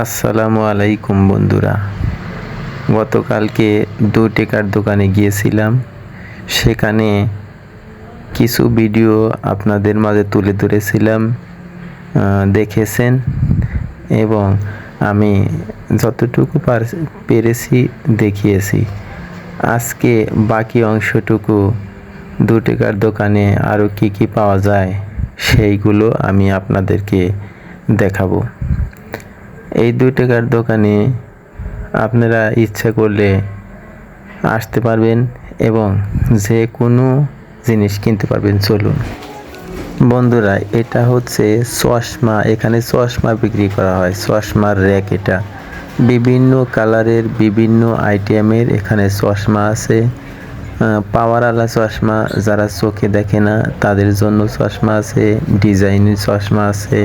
আসসালামু আলাইকুম বন্ধুরা। গতকালকে দু টেকার দোকানে গিয়েছিলাম। সেখানে কিছু ভিডিও আপনাদের মাঝে তুলে ধরেছিলাম দেখেছেন এবং আমি যতটুকু পার- পেরেছি দেখিয়েছি। আজকে বাকি অংশটুকু দু টেকার দোকানে আরও কি কি পাওয়া যায়, সেইগুলো আমি আপনাদেরকে দেখাবো। এই দুই টাকার দোকানে আপনারা ইচ্ছা করলে আসতে পারবেন এবং যে কোনো জিনিস কিনতে পারবেন। চলুন। বন্ধুরা, এটা হচ্ছে চশমা। এখানে চশমা বিক্রি করা হয়। চশমার র্যাক এটা। বিভিন্ন কালারের বিভিন্ন আইটেমের এখানে চশমা আছে। পাওয়ারওয়ালা চশমা যারা চোখে দেখে না, তাদের জন্য চশমা আছে, ডিজাইনের চশমা আছে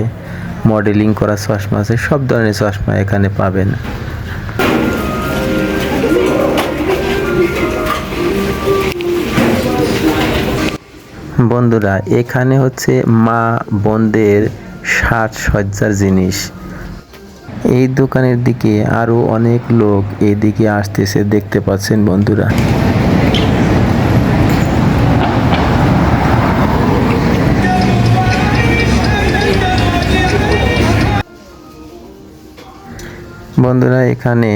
মডেলিং করা চশমা আছে, সব ধরনের চশমা এখানে পাবেন। বন্ধুরা, এখানে হচ্ছে মা বোনদের সাজসজ্জার জিনিস। এই দোকানের দিকে আরও অনেক লোক এদিকে আসতেছে, দেখতে পাচ্ছেন বন্ধুরা। বন্ধুরা, এখানে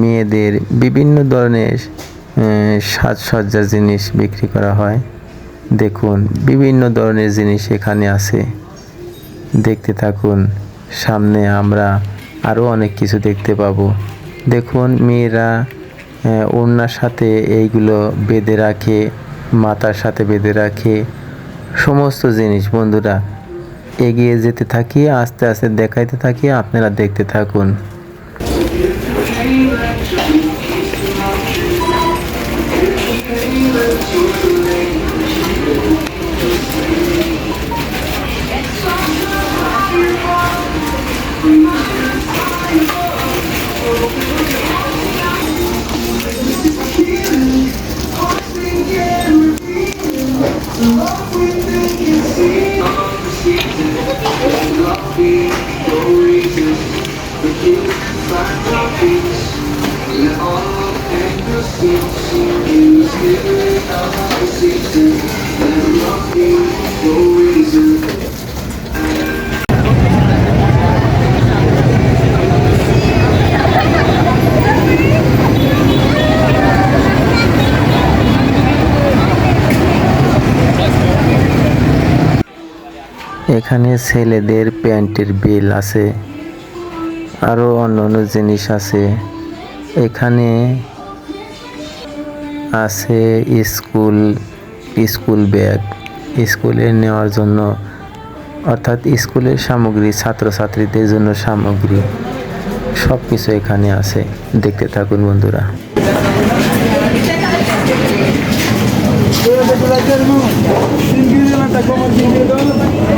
মেয়েদের বিভিন্ন ধরনের সাজসজ্জার জিনিস বিক্রি করা হয়। দেখুন, বিভিন্ন ধরনের জিনিস এখানে আছে। দেখতে থাকুন, সামনে আমরা আরও অনেক কিছু দেখতে পাবো। দেখুন, মেয়েরা ওড়নার সাথে এইগুলো বেঁধে রাখে, মাথার সাথে বেঁধে রাখে, সমস্ত জিনিস। বন্ধুরা, এগিয়ে যেতে থাকি, আস্তে আস্তে দেখাইতে থাকি, আপনারা দেখতে থাকুন। এখানে ছেলেদের প্যান্টের বিল আছে আরও অন্য অন্য জিনিস আছে। এখানে আছে স্কুল স্কুল ব্যাগ। স্কুলে নেওয়ার জন্য, অর্থাৎ স্কুলের সামগ্রী, ছাত্রছাত্রীদের জন্য সামগ্রী সব কিছু এখানে আছে। দেখতে থাকুন বন্ধুরা। Tin kilo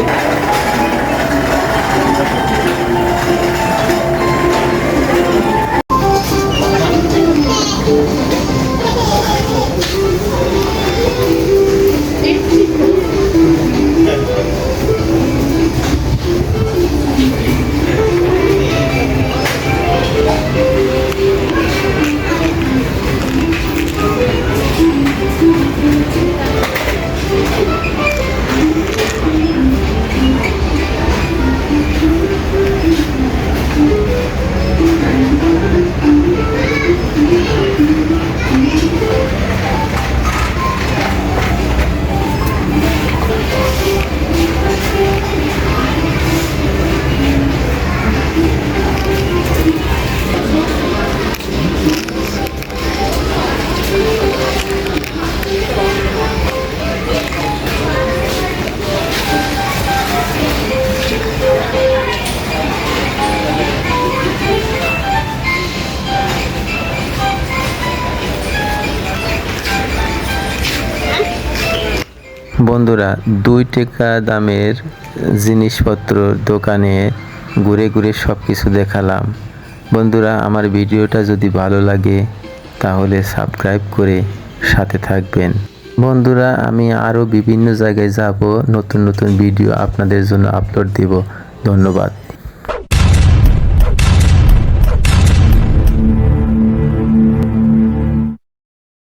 বন্ধুরা, দুই টাকা দামের জিনিসপত্র দোকানে ঘুরে ঘুরে সব কিছু দেখালাম। বন্ধুরা, আমার ভিডিওটা যদি ভালো লাগে, তাহলে সাবস্ক্রাইব করে সাথে থাকবেন। বন্ধুরা, আমি আরও বিভিন্ন জায়গায় যাব, নতুন নতুন ভিডিও আপনাদের জন্য আপলোড দেব। ধন্যবাদ।